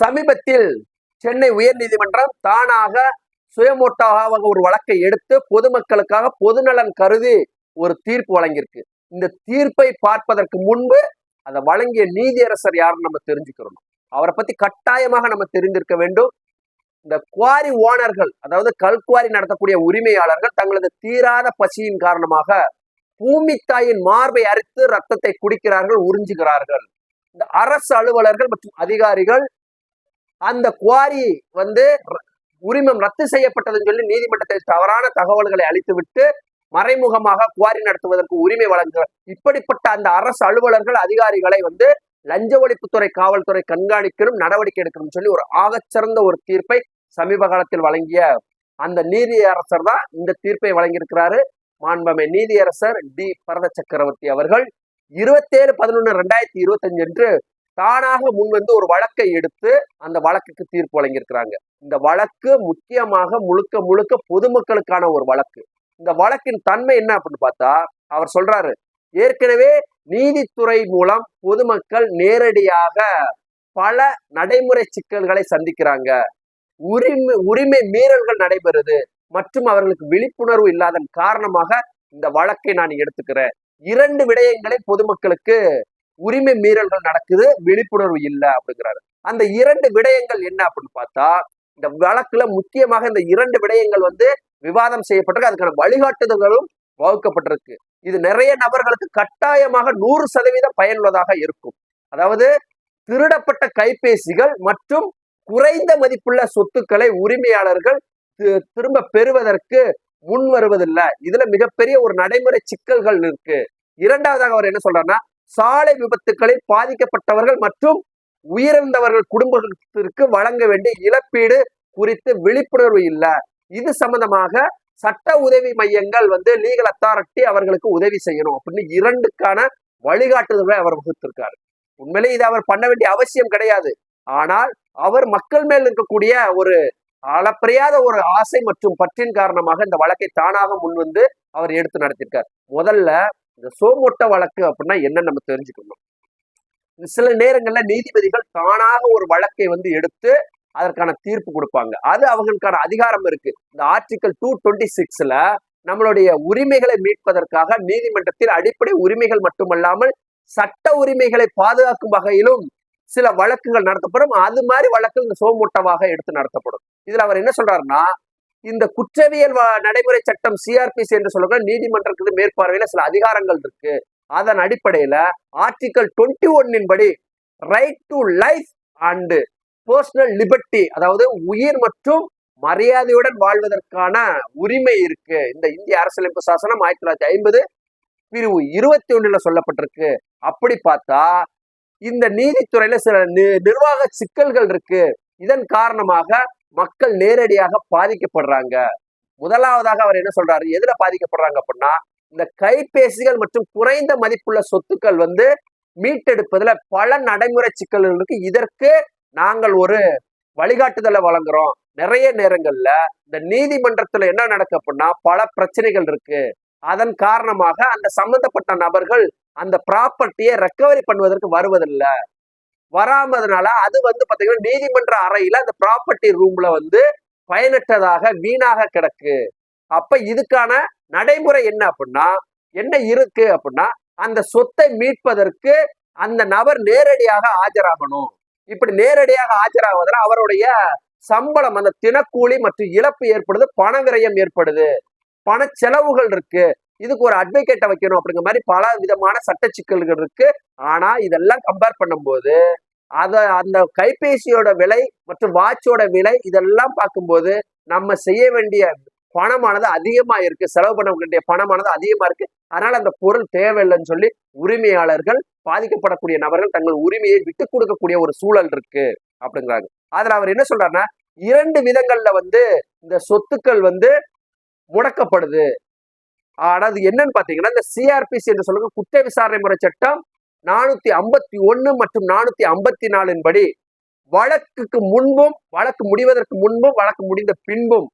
சமீபத்தில் சென்னை உயர்நீதிமன்றம் தானாக சுயமோட்டாக ஒரு வழக்கை எடுத்து பொதுமக்களுக்காக பொதுநலன் கருதி ஒரு தீர்ப்பு வழங்கியிருக்கு. இந்த தீர்ப்பை பார்ப்பதற்கு முன்பு அதை வழங்கிய நீதியரசர் யாருன்னு நம்ம தெரிஞ்சுக்கிறோம் அவரை பத்தி கட்டாயமாக நம்ம தெரிந்திருக்க வேண்டும். இந்த குவாரி ஓனர்கள் அதாவது கல்குவாரி நடத்தக்கூடிய உரிமையாளர்கள் தங்களது தீராத பசியின் காரணமாக பூமித்தாயின் மார்பை அரித்து ரத்தத்தை குடிக்கிறார்கள் உறிஞ்சுகிறார்கள். இந்த அரசு அலுவலர்கள் மற்றும் அதிகாரிகள் அந்த குவாரி வந்து உரிமம் ரத்து செய்யப்பட்டதுன்னு சொல்லி நீதிமன்றத்தில் தவறான தகவல்களை அளித்துவிட்டு மறைமுகமாக குவாரி நடத்துவதற்கு உரிமை வழங்குகிறார் இப்படிப்பட்ட அந்த அரசு அலுவலர்கள் அதிகாரிகளை வந்து லஞ்ச ஒழிப்புத்துறை காவல்துறை கண்காணிக்கணும் நடவடிக்கை எடுக்கணும் சொல்லி ஒரு ஆகச்சிறந்த ஒரு தீர்ப்பை சமீப காலத்தில் வழங்கிய அந்த நீதியரசர் தான் இந்த தீர்ப்பை வழங்கியிருக்கிறாரு. மாண்பமை நீதியரசர் டி. பரத சக்கரவர்த்தி அவர்கள். இருபத்தேழு பதினொன்று ரெண்டாயிரத்தி இருபத்தஞ்சு அன்று தானாக முன்வந்து ஒரு வழக்கை எடுத்து அந்த வழக்குக்கு தீர்ப்பு வழங்கியிருக்கிறாங்க. இந்த வழக்கு முக்கியமாக முழுக்க முழுக்க பொதுமக்களுக்கான ஒரு வழக்கு. இந்த வழக்கின் தன்மை என்ன அப்படின்னு பார்த்தா அவர் சொல்றாரு ஏற்கனவே நீதித்துறை மூலம் பொதுமக்கள் நேரடியாக பல நடைமுறை சிக்கல்களை சந்திக்கிறாங்க. உரிமை உரிமை மீறல்கள் நடைபெறுது மற்றும் அவர்களுக்கு விழிப்புணர்வு இல்லாதன் காரணமாக இந்த வழக்கை நான் எடுத்துக்கிறேன். இரண்டு விடயங்களை பொதுமக்களுக்கு உரிமை மீறல்கள் நடக்குது விழிப்புணர்வு இல்லை அப்படிங்கிறாரு. அந்த இரண்டு விடயங்கள் என்ன அப்படின்னு பார்த்தா இந்த வழக்குல முக்கியமாக இந்த இரண்டு விடயங்கள் வந்து விவாதம் செய்யப்பட்டிருக்கு. அதுக்கான வழிகாட்டுதல்களும் வகுக்கப்பட்டிருக்கு. இது நிறைய நபர்களுக்கு கட்டாயமாக நூறு சதவீதம் பயனுள்ளதாக இருக்கும். அதாவது திருடப்பட்ட கைபேசிகள் மற்றும் குறைந்த மதிப்புள்ள சொத்துக்களை உரிமையாளர்கள் தி- திரும்ப பெறுவதற்கு முன் வருவதில்லை இதுல மிகப்பெரிய ஒரு நடைமுறை சிக்கல்கள் இருக்கு. இரண்டாவதாக அவர் என்ன சொல்றாருன்னா சாலை விபத்துகளில் பாதிக்கப்பட்டவர்கள் மற்றும் உயிரிழந்தவர்கள் குடும்பத்திற்கு வழங்க வேண்டிய இழப்பீடு குறித்து விழிப்புணர்வு இல்லை. இது சம்பந்தமாக சட்ட உதவி மையங்கள் வந்து லீகல் அத்தாரிட்டி அவர்களுக்கு உதவி செய்யணும் அப்படின்னு இரண்டுக்கான வழிகாட்டுதல்களை அவர் வகுத்திருக்காரு. உண்மையிலே இதை அவர் பண்ண வேண்டிய அவசியம் கிடையாது. ஆனால் அவர் மக்கள் மேல் இருக்கக்கூடிய ஒரு அளப்பறியாத ஒரு ஆசை மற்றும் பற்றின் காரணமாக இந்த வழக்கை தானாக முன்வந்து அவர் எடுத்து நடத்திருக்கார். முதல்ல இந்த சோமொட்ட வழக்கு அப்படின்னா என்னன்னு நம்ம தெரிஞ்சுக்கணும். சில நேரங்கள்ல நீதிபதிகள் தானாக ஒரு வழக்கை வந்து எடுத்து அதற்கான தீர்ப்பு கொடுப்பாங்க. அது அவங்களுக்கான அதிகாரம் இருக்கு. இந்த ஆர்டிக்கல் டூ டுவெண்ட்டி சிக்ஸ்ல நம்மளுடைய உரிமைகளை மீட்பதற்காக நீதிமன்றத்தில் அடிப்படை உரிமைகள் மட்டுமல்லாமல் சட்ட உரிமைகளை பாதுகாக்கும் வகையிலும் சில வழக்குகள் நடத்தப்படும். அது மாதிரி வழக்கு இந்த சோமூட்டமாக எடுத்து நடத்தப்படும். இதுல அவர் என்ன சொல்றாருன்னா இந்த குற்றவியல் நடைமுறை சட்டம் சிஆர்பிசி என்று சொல்லுங்க நீதிமன்றத்துக்கு மேற்பார்வையில சில அதிகாரங்கள் இருக்கு. அதன் அடிப்படையில ஆர்டிகல் டுவெண்ட்டி ஒன்னின் படி right to life and personal liberty அதாவது உயிர் மற்றும் மரியாதையுடன் வாழ்வதற்கான உரிமை இருக்கு. இந்த இந்திய அரசியலமைப்பு சாசனம் ஆயிரத்தி தொள்ளாயிரத்தி ஐம்பது பிரிவு இருபத்தி ஒன்றுல சொல்லப்பட்டிருக்கு. அப்படி பார்த்தா இந்த நீதித்துறையில சில நி- நிர்வாக சிக்கல்கள் இருக்கு. இதன் காரணமாக மக்கள் நேரடியாக பாதிக்கப்படுறாங்க. முதலாவதாக அவர் என்ன சொல்றாரு? எதுல பாதிக்கப்படுறாங்க அப்படின்னா இந்த கைபேசிகள் மற்றும் குறைந்த மதிப்புள்ள சொத்துக்கள் வந்து மீட்டெடுப்பதுல பல நடைமுறை சிக்கல்கள் இருக்கு இதற்கு நாங்கள் ஒரு வழிகாட்டுதலை வழங்குறோம். நிறைய நேரங்கள்ல இந்த நீதிமன்றத்துல என்ன நடக்கு அப்படின்னா பல பிரச்சனைகள் இருக்கு. அதன் காரணமாக அந்த சம்பந்தப்பட்ட நபர்கள் அந்த ப்ராப்பர்ட்டியை ரெக்கவரி பண்ணுவதற்கு வருவதில்லை. வராமதுனால அது வந்து பாத்தீங்கன்னா நீதிமன்ற அறையில அந்த ப்ராப்பர்ட்டி ரூம்ல வந்து பயனற்றதாக வீணாக கிடக்கு. அப்ப இதுக்கான நடைமுறை என்ன அப்படின்னா என்ன இருக்கு அப்படின்னா அந்த சொத்தை மீட்பதற்கு அந்த நபர் நேரடியாக ஆஜராகணும். இப்படி நேரடியாக ஆஜராவதால் அவருடைய சம்பளம் அந்த தினக்கூலி மற்றும் இழப்பு ஏற்படுது பண விரயம் ஏற்படுது பண செலவுகள் இருக்கு. இதுக்கு ஒரு அட்வொகேட்டை வைக்கணும் அப்படிங்கிற மாதிரி பல விதமான சட்ட சிக்கல்கள் இருக்கு. ஆனா இதெல்லாம் கம்பேர் பண்ணும்போது அதை அந்த கைபேசியோட விலை மற்றும் வாட்சோட விலை இதெல்லாம் பார்க்கும்போது நம்ம செய்ய வேண்டிய பணமானது அதிகமா இருக்கு. செலவு பண்ண வேண்டிய பணமானது அதிகமா இருக்கு. அதனால அந்த பொருள் தேவையில்லைன்னு சொல்லி உரிமையாளர்கள் பாதிக்கப்படக்கூடிய நபர்கள் தங்கள் உரிமையை விட்டு கொடுக்கக்கூடிய ஒரு சூழல் இருக்கு அப்படிங்கிறாங்க. அதுல அவர் என்ன சொல்றாருன்னா இரண்டு விதங்கள்ல வந்து இந்த சொத்துக்கள் வந்து முடக்கப்படுது. ஆனா அது என்னன்னு பாத்தீங்கன்னா இந்த சிஆர்பிசி என்று சொல்லுங்க குற்ற விசாரணை முறை சட்டம் நானூத்தி ஐம்பத்தி ஒன்னு மற்றும் நானூத்தி ஐம்பத்தி நாலின் படி வழக்குக்கு முன்பும் வழக்கு முடிவதற்கு முன்பும் வழக்கு முடிந்த பின்பும்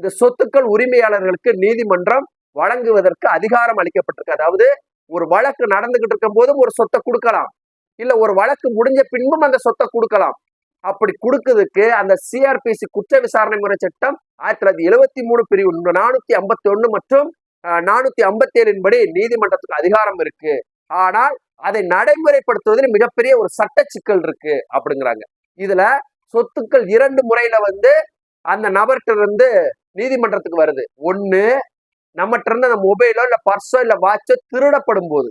இந்த சொத்துக்கள் உரிமையாளர்களுக்கு நீதிமன்றம் வழங்குவதற்கு அதிகாரம் அளிக்கப்பட்டிருக்கு. அதாவது ஒரு வழக்கு நடந்துகிட்டு இருக்கும் போதும் ஒரு சொத்தை கொடுக்கலாம். இல்ல ஒரு வழக்கு முடிஞ்ச பின்பும் அந்த சொத்தை கொடுக்கலாம். அப்படி கொடுக்கறதுக்கு அந்த சிஆர்பிசி குற்ற விசாரணை முறை சட்டம் ஆயிரத்தி தொள்ளாயிரத்தி எழுவத்தி மூணு பிரிவு நானூத்தி ஐம்பத்தி ஒண்ணு மற்றும் நானூத்தி ஐம்பத்தி ஏழின்படி நீதிமன்றத்துக்கு அதிகாரம் இருக்கு. ஆனால் அதை நடைமுறைப்படுத்துவதில் மிகப்பெரிய ஒரு சட்ட சிக்கல் இருக்கு அப்படிங்கிறாங்க. இதுல சொத்துக்கள் இரண்டு முறையில வந்து அந்த நபர்கிட்ட இருந்து நீதிமன்றத்துக்கு வருது. ஒண்ணு நம்மகிட்ட இருந்து அந்த மொபைலோ இல்ல பர்ஸோ இல்ல வாட்சோ திருடப்படும் போது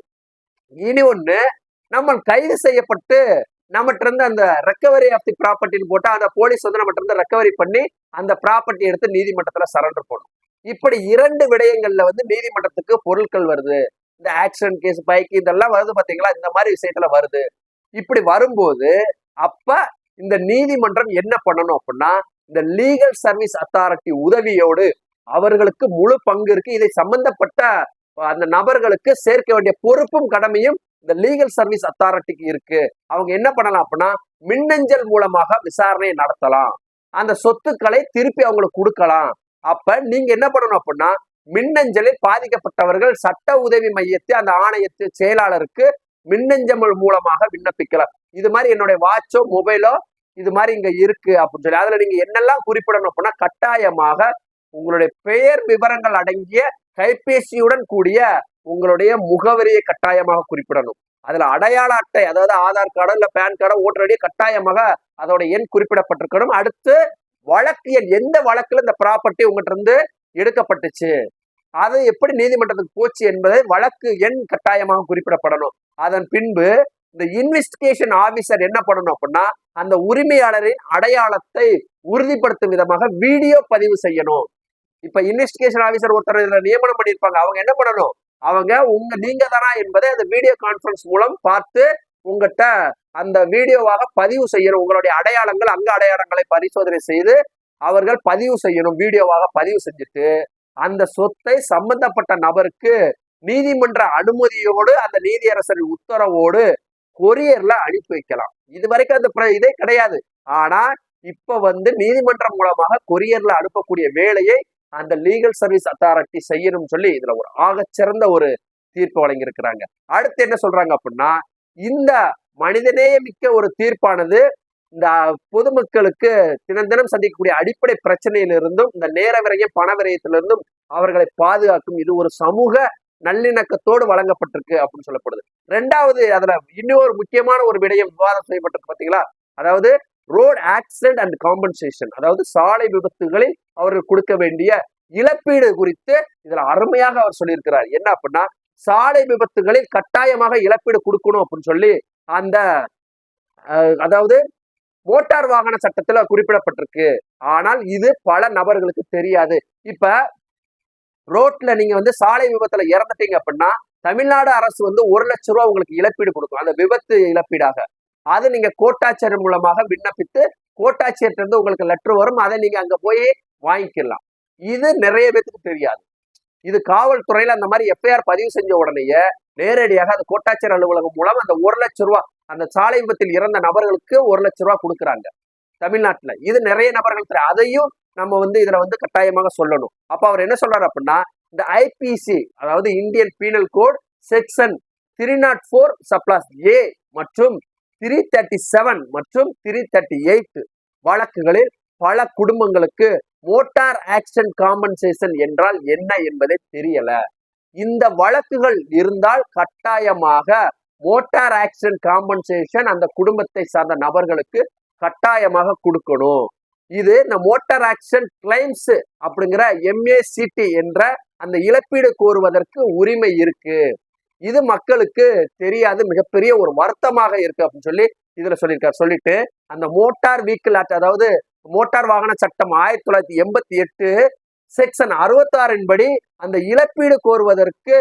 இனி ஒண்ணு நம்ம கைது செய்யப்பட்டு நம்மகிட்ட இருந்து அந்த ரெக்கவரி ஆஃப் தி ப்ராப்பர்ட்டின்னு போட்டால் அந்த போலீஸ் வந்து நம்மகிட்ட இருந்து ரெக்கவரி பண்ணி அந்த ப்ராப்பர்ட்டி எடுத்து நீதிமன்றத்துல சரண்டர் போடணும். இப்படி இரண்டு விடயங்கள்ல வந்து நீதிமன்றத்துக்கு பொருட்கள் வருது. இந்த ஆக்சிடென்ட் கேஸ் பைக் இதெல்லாம் வருது பாத்தீங்களா? இந்த மாதிரி விஷயத்துல வருது. இப்படி வரும்போது அப்ப இந்த நீதிமன்றம் என்ன பண்ணணும் அப்படின்னா இந்த லீகல் சர்வீஸ் அத்தாரிட்டி உதவியோடு அவர்களுக்கு முழு பங்கு இருக்கு. இதை சம்பந்தப்பட்ட அந்த நபர்களுக்கு சேர்க்க வேண்டிய பொறுப்பும் கடமையும் இந்த லீகல் சர்வீஸ் அத்தாரிட்டிக்கு இருக்கு. அவங்க என்ன பண்ணலாம் அப்படின்னா மின்னஞ்சல் மூலமாக விசாரணையை நடத்தலாம். அந்த சொத்துக்களை திருப்பி அவங்களுக்கு கொடுக்கலாம். அப்ப நீங்க என்ன பண்ணணும் அப்படின்னா மின்னஞ்சலில் பாதிக்கப்பட்டவர்கள் சட்ட உதவி மையத்தை அந்த ஆணையத்து செயலாளருக்கு மின்னஞ்சல் மூலமாக விண்ணப்பிக்கலாம். இது மாதிரி என்னுடைய வாட்சோ மொபைலோ இது மாதிரி இங்க இருக்கு அப்படின்னு சொல்லி அதுல நீங்க என்னெல்லாம் குறிப்பிடணும் அப்படின்னா கட்டாயமாக உங்களுடைய பெயர் விவரங்கள் அடங்கிய கைபேசியுடன் கூடிய உங்களுடைய முகவரியை கட்டாயமாக குறிப்பிடணும். அதுல அடையாள அட்டை அதாவது ஆதார் கார்டோ இல்ல பேன் கார்டோ ஓட்டர் ஐடியோ கட்டாயமாக அதோட எண் குறிப்பிடப்பட்டிருக்கணும். அடுத்து வழக்கு எண் எந்த வழக்குல இந்த ப்ராப்பர்ட்டி உங்ககிட்ட இருந்து எடுக்கப்பட்டுச்சு. அது எப்படி நீதிமன்றத்துக்கு போச்சு என்பதை வழக்கு எண் கட்டாயமாக குறிப்பிடப்படணும். அதன் பின்பு இந்த இன்வெஸ்டிகேஷன் ஆபீசர் என்ன பண்ணணும் அப்படின்னா அந்த உரிமையாளரின் அடையாளத்தை உறுதிப்படுத்தும் விதமாக வீடியோ பதிவு செய்யணும். இப்ப இன்வெஸ்டிகேஷன் ஆபீசர் ஒருத்தர் இதுல நியமனம் பண்ணியிருப்பாங்க. அவங்க என்ன பண்ணணும்? அவங்க உங்க நீங்க தானா என்பதை அந்த வீடியோ கான்பரன்ஸ் மூலம் பார்த்து உங்ககிட்ட அந்த வீடியோவாக பதிவு செய்யணும். உங்களுடைய அடையாளங்கள் அங்க அடையாளங்களை பரிசோதனை செய்து அவர்கள் பதிவு செய்யணும். வீடியோவாக பதிவு செஞ்சுட்டு அந்த சொத்தை சம்பந்தப்பட்ட நபருக்கு நீதிமன்ற அனுமதியோடு அந்த நீதியரசரின் உத்தரவோடு கொரியர்ல அனுப்பி வைக்கலாம். இது வரைக்கும் அந்த இதே கிடையாது. ஆனா இப்ப வந்து நீதிமன்றம் மூலமாக கொரியர்ல அனுப்பக்கூடிய வேலையை அந்த லீகல் சர்வீஸ் அத்தாரிட்டி செய்யணும்னு சொல்லி இதுல ஒரு ஆகச்சிறந்த ஒரு தீர்ப்பு வழங்கியிருக்கிறாங்க. அடுத்து என்ன சொல்றாங்க அப்படின்னா இந்த மனிதநேய மிக்க ஒரு தீர்ப்பானது. இந்த பொதுமக்களுக்கு தினம் தினம் சந்திக்கக்கூடிய அடிப்படை பிரச்சனையிலிருந்தும் இந்த நேர விரயம் பண விரயத்திலிருந்தும் அவர்களை பாதுகாக்கும் இது ஒரு சமூக நல்லிணக்கத்தோடு வழங்கப்பட்டிருக்கு அப்படின்னு சொல்லப்படுது. ரெண்டாவது அதுல இன்னொரு முக்கியமான ஒரு விடயம் விவாதம் செய்யப்பட்டிருக்கு பாத்தீங்களா? அதாவது ரோட் ஆக்சிடென்ட் அண்ட் காம்பன்சேஷன் அதாவது சாலை விபத்துகளில் அவர்கள் கொடுக்க வேண்டிய இழப்பீடு குறித்து இதுல அருமையாக அவர் சொல்லியிருக்கிறார். என்ன அப்படின்னா சாலை விபத்துகளில் கட்டாயமாக இழப்பீடு கொடுக்கணும் அப்படின்னு சொல்லி அந்த அதாவது மோட்டார் வாகன சட்டத்துல குறிப்பிடப்பட்டிருக்கு. ஆனால் இது பல நபர்களுக்கு தெரியாது. இப்ப ரோட்ல நீங்க வந்து சாலை விபத்துல இறந்துட்டீங்க அப்படின்னா தமிழ்நாடு அரசு வந்து ஒரு லட்ச ரூபா உங்களுக்கு இழப்பீடு கொடுக்கும். அந்த விபத்து இழப்பீடாக. அது நீங்க கோட்டாட்சியர் மூலமாக விண்ணப்பித்து கோட்டாட்சியர்கிட்ட இருந்து உங்களுக்கு லெட்டர் வரும். அதை நீங்க அங்க போய் வாங்கிக்கலாம். இது நிறைய பேத்துக்கு தெரியாது. இது காவல்துறையில அந்த மாதிரி எஃப்ஐஆர் பதிவு செஞ்ச உடனேயே நேரடியாக அந்த கோட்டாட்சியர் அலுவலகம் மூலம் அந்த ஒரு லட்ச ரூபா அந்த சாலை விபத்தில் இறந்த நபர்களுக்கு ஒரு லட்ச ரூபா கொடுக்குறாங்க தமிழ்நாட்டுல. இது நிறைய நபர்கள் அதையும் நம்ம வந்து இதுல வந்து கட்டாயமாக சொல்லணும். அப்ப அவர் என்ன சொல்றாரு அப்படின்னா இந்த ஐபிசி அதாவது Indian penal code section three naught four சப்ளாஸ் A மற்றும் த்ரீ தேர்ட்டி செவன் மற்றும் த்ரீ தேர்ட்டி எயிட் வழக்குகளில் பல குடும்பங்களுக்கு மோட்டார் ஆக்சிடென்ட் காம்பன்சேஷன் என்றால் என்ன என்பதை தெரியல. இந்த வழக்குகள் இருந்தால் கட்டாயமாக மோட்டார் ஆக்சிடென்ட் காம்பன்சேஷன் அந்த குடும்பத்தை சார்ந்த நபர்களுக்கு கட்டாயமாக கொடுக்கணும். இது இந்த மோட்டார் ஆக்சிடென்ட் கிளைம்ஸ் அப்படிங்கிற எம்ஏசிடி என்ற அந்த இழப்பீடு கோருவதற்கு உரிமை இருக்கு. இது மக்களுக்கு தெரியாது மிகப்பெரிய ஒரு வருத்தமாக இருக்கு அப்படின்னு சொல்லி இதுல சொல்லியிருக்காரு. சொல்லிட்டு அந்த மோட்டார் வீக்கிள் ஆக்ட் அதாவது மோட்டார் வாகன சட்டம் ஆயிரத்தி தொள்ளாயிரத்தி எண்பத்தி எட்டு செக்ஷன் அறுபத்தாறின் படி அந்த இழப்பீடு கோருவதற்கு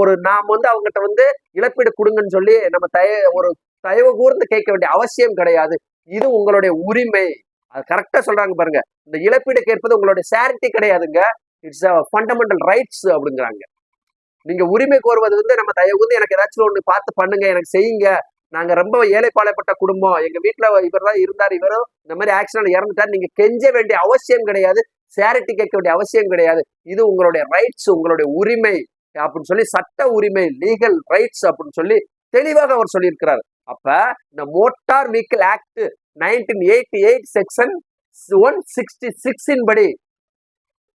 ஒரு நாம் வந்து அவங்ககிட்ட வந்து இழப்பீடு கொடுங்கன்னு சொல்லி நம்ம தய ஒரு தயவு கூர்ந்து கேட்க வேண்டிய அவசியம் கிடையாது. இது உங்களுடைய உரிமை. அது கரெக்டா சொல்றாங்க பாருங்க. இந்த இழப்பீடு கேட்பது உங்களுடைய சேரிட்டி கிடையாதுங்க. இட்ஸ் அ ஃபண்டமெண்டல் ரைட்ஸ் அப்படிங்கிறாங்க. நீங்க உரிமை கோருவது வந்து நம்ம தயவு வந்து எனக்கு ஏதாச்சும் ஒன்று பார்த்து பண்ணுங்க எனக்கு செய்யுங்க. நாங்க ரொம்ப ஏழைப்பாளையப்பட்ட குடும்பம். எங்க வீட்டுல இவர் தான் இருந்தார். இவரும் இந்த மாதிரி ஆக்சிடென்ட் இறந்துட்டார். நீங்க கெஞ்ச வேண்டிய அவசியம் கிடையாது. சேரிட்டி கேட்க வேண்டிய அவசியம் கிடையாது. இது உங்களுடைய ரைட்ஸ் உங்களுடைய உரிமை அப்படின்னு சொல்லி சட்ட உரிமை லீகல் ரைட்ஸ் அப்படின்னு சொல்லி தெளிவாக அவர் சொல்லியிருக்கிறார். அப்ப இந்த motor vehicle act nineteen eighty eight section one sixty சிக்ஸின் படி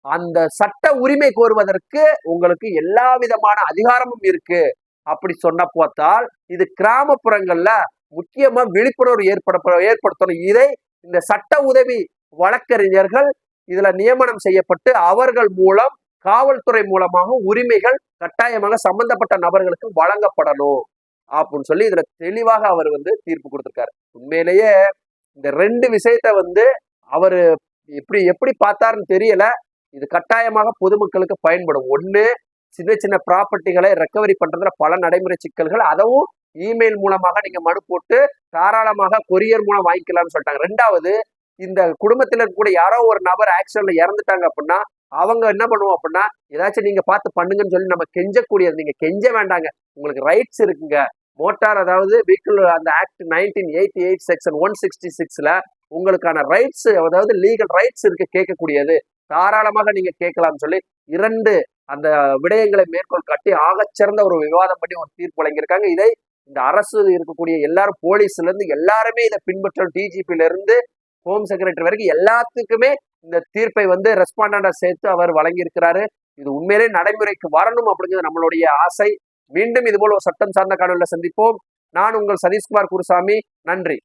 அந்த சட்ட உரிமை கோருவதற்கு உங்களுக்கு எல்லா விதமான அதிகாரமும் இருக்கு. அப்படி சொன்ன பார்த்தால் இது கிராமப்புறங்கள்ல முக்கியமா விழிப்புணர்வு ஏற்பட ஏற்படுத்தணும். இதை இந்த சட்ட உதவி வழக்கறிஞர்கள் இதுல நியமனம் செய்யப்பட்டு அவர்கள் மூலம் காவல்துறை மூலமாக உரிமைகள் கட்டாயமாக சம்பந்தப்பட்ட நபர்களுக்கு வழங்கப்படணும் அப்படின்னு சொல்லி இதுல தெளிவாக அவர் வந்து தீர்ப்பு கொடுத்திருக்காரு. உண்மையிலேயே இந்த ரெண்டு விஷயத்த வந்து அவரு எப்படி எப்படி பார்த்தாருன்னு தெரியல. இது கட்டாயமாக பொதுமக்களுக்கு பயன்படும். ஒன்று சின்ன சின்ன ப்ராப்பர்ட்டிகளை ரெக்கவரி பண்றதுல பல நடைமுறை சிக்கல்கள். அதுவும் இமெயில் மூலமாக நீங்க மனு போட்டு தாராளமாக கொரியர் மூலம் வாங்கிக்கலாம்னு சொல்லிட்டாங்க. ரெண்டாவது இந்த குடும்பத்தில் இருக்கக்கூடிய யாரோ ஒரு நபர் ஆக்சிடென்ட்ல இறந்துட்டாங்க அப்படின்னா அவங்க என்ன பண்ணுவோம் அப்படின்னா ஏதாச்சும் நீங்க பார்த்து பண்ணுங்கன்னு சொல்லி நம்ம கெஞ்சக்கூடியது நீங்க கெஞ்ச வேண்டாங்க. உங்களுக்கு ரைட்ஸ் இருக்குங்க. மோட்டார் அதாவது வெஹிக்கிள் அந்த act nineteen eighty eight section one sixty சிக்ஸ்ல உங்களுக்கான ரைட்ஸ் அதாவது லீகல் ரைட்ஸ் இருக்கு கேட்கக்கூடியது. தாராளமாக நீங்க கேட்கலாம்னு சொல்லி இரண்டு அந்த விடயங்களை மேற்கோள் காட்டி ஆகச்சிறந்த ஒரு விவாதம் பண்ணி ஒரு தீர்ப்பு வழங்கியிருக்காங்க. இதை இந்த அரசு இருக்கக்கூடிய எல்லாரும் போலீஸ்ல இருந்து எல்லாருமே இதை பின்பற்றும் டிஜிபில இருந்து ஹோம் செக்ரட்டரி வரைக்கும் எல்லாத்துக்குமே இந்த தீர்ப்பை வந்து ரெஸ்பாண்டா சேர்த்து அவர் வழங்கியிருக்கிறாரு. இது உண்மையிலே நடைமுறைக்கு வரணும் அப்படிங்கிறது நம்மளுடைய ஆசை. மீண்டும் இது போல ஒரு சட்டம் சார்ந்த காணொலியில் சந்திப்போம். நான் உங்கள் சதீஷ்குமார் குருசாமி. நன்றி.